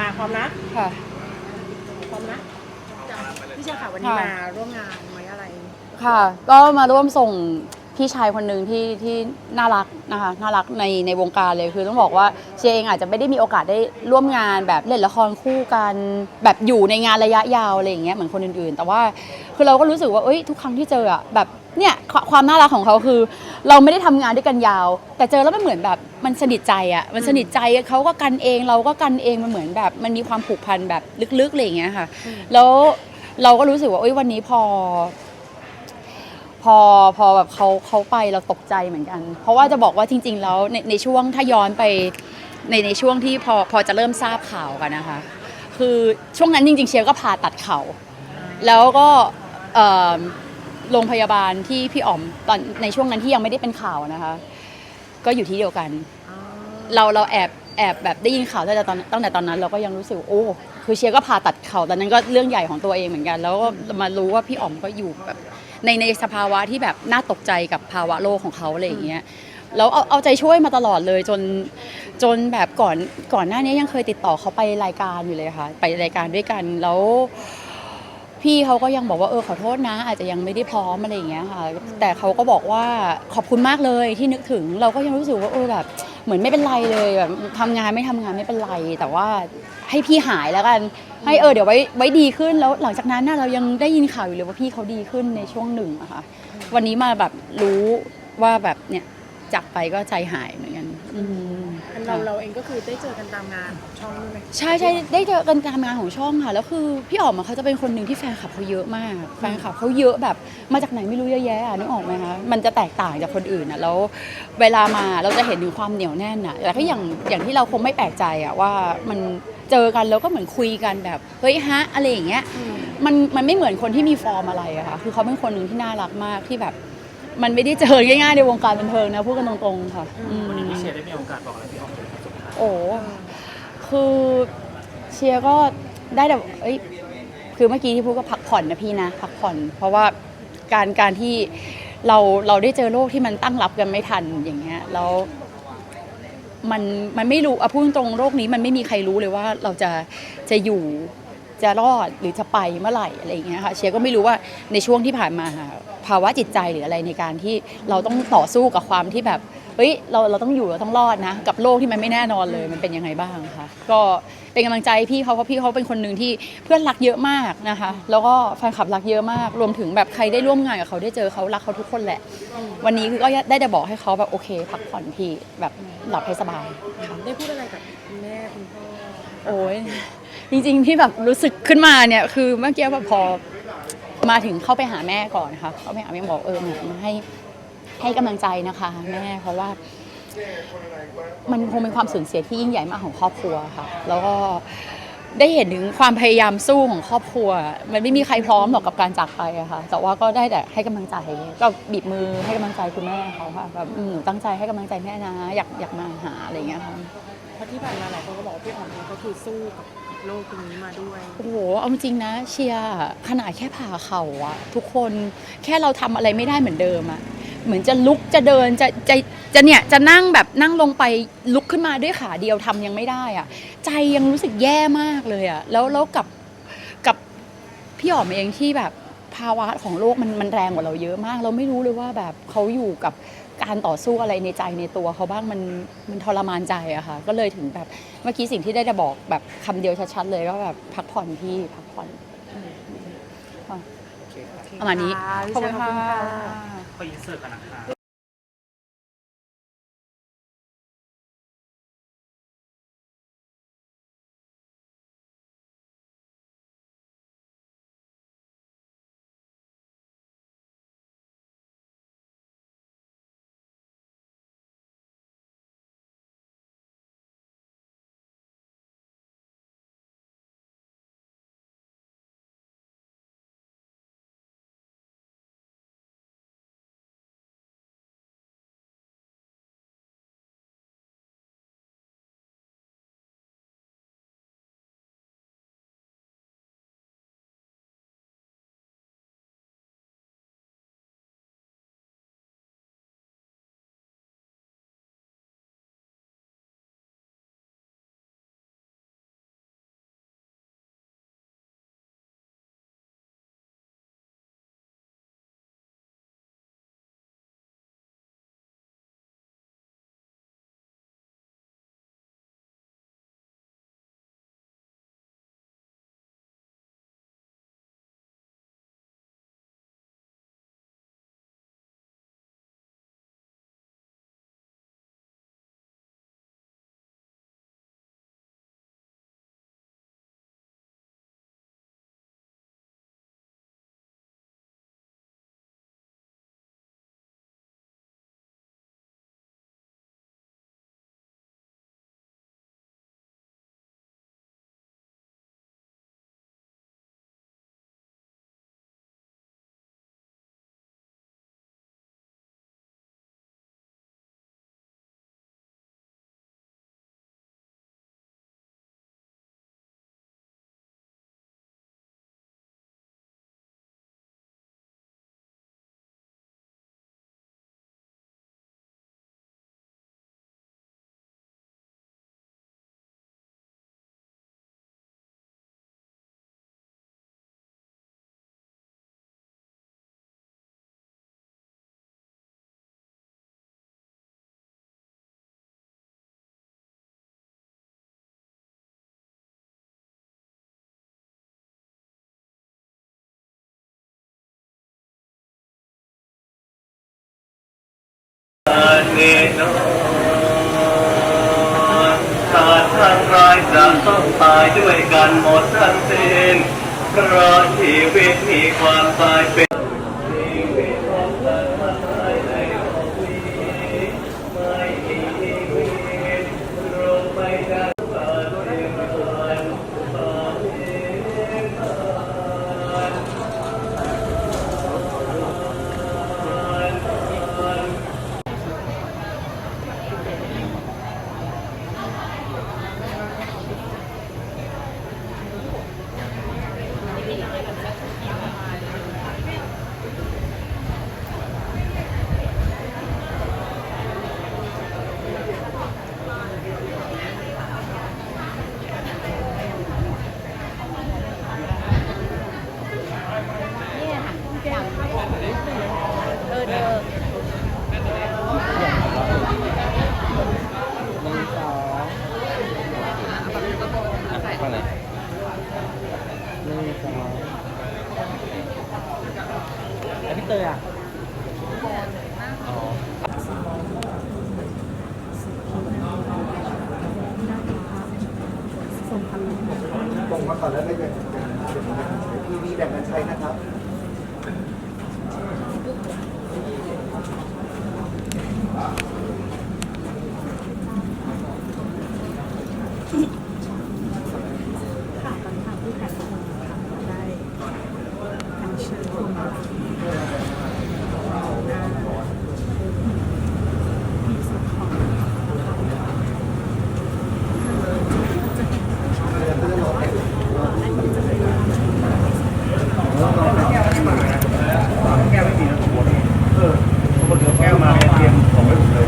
มาพร้อมนะ ค่ะ พร้อมนะพี่เชียร์ค่ะวันนี้ค่ะมาร่วมงานไว้อะไร ค่ะ ก็มาร่วมส่ง พี่ชายคนหนึ่งที่ที่น่ารักนะคะน่ารักในในวงการเลยคือต้องบอกว่าเชียร์เองอาจจะไม่ได้มีโอกาสได้ร่วมงานแบบเล่นละครคู่กันแบบอยู่ในงานระยะยาวอะไรอย่างเงี้ยเหมือนคนอื่นๆ แต่ว่าคือเราก็รู้สึกว่าเอ้ยทุกครั้งที่เจออะแบบเนี่ยควความน่ารักของเขาคือ เราไม่ได้ทำงานด้วยกันยาว แต่เจอแล้วมันเหมือนแบบมันสนิทใจอะมันสนิทใจเขาก็กันเองเราก็กันเองมันเหมือนแบบมันมีความผูกพันแบบลึกๆอะไรอย่างเงี้ยค่ะอืมแล้วเราก็รู้สึกว่าเอ้ยวันนี้พอ พอพอแบบเขาเขาไปเราตกใจเหมือนกัน เพราะว่าจะบอกว่าจริง ๆ แล้วในในช่วงถ้าย้อนไปในในช่วงที่พอพอจะเริ่มทราบข่าวกันนะคะ คือช่วงนั้นจริง ๆ เชียร์ก็ผ่าตัดเข่าแล้วก็โรงพยาบาลที่พี่อ๋อมตอนในช่วงนั้นที่ยังไม่ได้เป็นข่าวนะคะ ก็อยู่ที่เดียวกัน เราเราแอบแอบแบบได้ยินข่าวตั้งแต่ตอนตั้งแต่ตอนนั้น เราก็ยังรู้สึกโอ้คือเชียร์ก็ผ่าตัดเข่าตอนนั้นก็เรื่องใหญ่ของตัวเองเหมือนกัน แล้วก็มารู้ว่าพี่อ๋อมก็อยู่แบบ ในในสภาวะที่แบบน่าตกใจกับภาวะโลกของเขาอะไรอย่างเงี้ยแล้วเอาเอาใจช่วยมาตลอดเลยจนจนแบบก่อนก่อนหน้านี้ยังเคยติดต่อเขาไปรายการอยู่เลยค่ะ ไปรายการด้วยกันแล้วพี่เขาก็ยังบอกว่าเออขอโทษนะ อาจจะยังไม่ได้พร้อมอะไรอย่างเงี้ยค่ะ แต่เขาก็บอกว่าขอบคุณมากเลยที่นึกถึงเราก็ยังรู้สึกว่าเออแบบ เหมือนไม่เป็นไรเลยแบบทำงานไม่ทำงานไม่เป็นไร แต่ว่าให้พี่หายแล้วกัน ให้เออเดี๋ยวไว้ไว้ดีขึ้นแล้วหลังจากนั้นน่ะเรายังได้ยินข่าวอยู่เลยว่าพี่เขาดีขึ้นในช่วงหนึ่งอะค่ะวันนี้มาแบบรู้ว่าแบบเนี่ยจากไปก็ใจหายเหมือนกันอืม เราเราเองก็คือได้เจอกันตามงานของช่องด้วยไหมใช่ใช่ได้เจอกันการทำงานของช่องค่ะ แล้วคือพี่อ๋อมอะเขาจะเป็นคนหนึ่งที่แฟนคลับเขาเยอะมาก แฟนคลับเขาเยอะแบบมาจากไหนไม่รู้เยอะแยะอะนึกออกไหมคะมันจะแตกต่างจากคนอื่นอะแล้วเวลามาเราจะเห็นถึงความเหนียวแน่นอะแต่ก็อย่างอย่างที่เราคงไม่แปลกใจอะว่ามัน เจอกันแล้วก็เหมือนคุยกันแบบเฮ้ยฮะอะไรอย่างเงี้ยอืมมันมันไม่เหมือนคนที่มีฟอร์มอะไรอะค่ะคือเขาเป็นคนหนึ่งที่น่ารักมากที่แบบ มันไม่ได้เจอง่ายๆในวงการบันเทิงนะพูดกันตรงๆค่ะอืมพี่เชียร์ได้มีโอกาสบอกอะไรพี่อ๋อมเป็นครั้งสุดท้ายโอ้คือเชียร์ก็ได้แต่เอ้ยคือเมื่อกี้ที่พูดก็พักผ่อนนะพี่นะพักผ่อน เพราะว่าการการที่เราเราได้เจอโรคที่มันตั้งรับกันไม่ทันอย่างเงี้ยแล้ว มันมันไม่รู้อะพูดตรงโรคนี้มันไม่มีใครรู้เลยว่าเราจะจะอยู่จะรอดหรือจะไปเมื่อไหร่อะไรอย่างเงี้ยค่ะเชียร์ก็ไม่รู้ว่าในช่วงที่ผ่านมาภาวะจิตใจหรืออะไรในการที่เราต้องต่อสู้กับความที่แบบ เฮ้ยเราเราต้องอยู่เราต้องรอดนะ กับโลกที่มันไม่แน่นอนเลยมันเป็นยังไงบ้างคะก็เป็นกำลังใจพี่เขาเพราะพี่เขาเป็นคนหนึ่งที่เพื่อนรักเยอะมากนะคะ แล้วก็แฟนคลับรักเยอะมาก รวมถึงแบบใครได้ร่วมงานกับเขาได้เจอเขารักเขาทุกคนแหละ วันนี้คือก็ได้แต่บอกให้เขาแบบโอเค พักผ่อนพี่แบบหลับให้สบายค่ะได้พูดอะไรกับคุณแม่คุณพ่อโอ้ยจริงๆที่แบบรู้สึกขึ้นมาเนี่ยคือเมื่อกี้แบบพอมาถึงเข้าไปหาแม่ก่อนนะคะเข้าไปหาแม่บอกเออเหมือนมาให้ ให้กำลังใจนะคะแม่เพราะว่ามันคงเป็นความสูญเสียที่ยิ่งใหญ่มากของครอบครัวค่ะ แล้วก็ได้เห็นถึงความพยายามสู้ของครอบครัว มันไม่มีใครพร้อมหรอกกับการจากไปอะค่ะ แต่ว่าก็ได้แต่ให้กำลังใจ ก็บีบมือให้กำลังใจคุณแม่เขาค่ะแบบอืมหนูตั้งใจให้กำลังใจแม่นะ อยากอยากมาหาอะไรอย่างเงี้ยค่ะเพราะที่ผ่านมาหลายคนก็บอกว่าพี่อ๋อมเองก็คือสู้กับโลกตรงนี้มาด้วย โอ้โห เอาจริงนะ เชียร์ขนาดแค่ผ่าเข่าอะทุกคนแค่เราทำอะไรไม่ได้เหมือนเดิมอะ เหมือนจะลุกจะเดินจะจะจะเนี่ยจะนั่งแบบนั่งลงไปลุกขึ้นมาด้วยขาเดียวทำยังไม่ได้อะใจยังรู้สึกแย่มากเลยอะแล้วแล้วกับกับพี่อ๋อมเองที่แบบภาวะของโลกมันมันแรงกว่าเราเยอะมาก เราไม่รู้เลยว่าแบบเขาอยู่กับการต่อสู้อะไรในใจในตัวเขาบ้างมันมันทรมานใจอะค่ะก็เลยถึงแบบเมื่อกี้สิ่งที่ได้จะบอกแบบคำเดียวชัดๆเลยก็แบบพักผ่อนพี่พักผ่อนค่ะประมาณนี้ค่ะพี่เชียร์ขอบคุณค่ะ ขออินเสิร์ตกันนะ คะนอนศาสตร์ทั้งร้ายจะต้องตายด้วยกันหมดทั้งสิ้นเพราะชีวิตมีความตายเป็น แล้วพี่เตยอะส่งมาก่อนแล้วได้ยังทีวีแบ่งกันใช้นะครับ คนแก้วมาเตรียมของไว้ผมเลย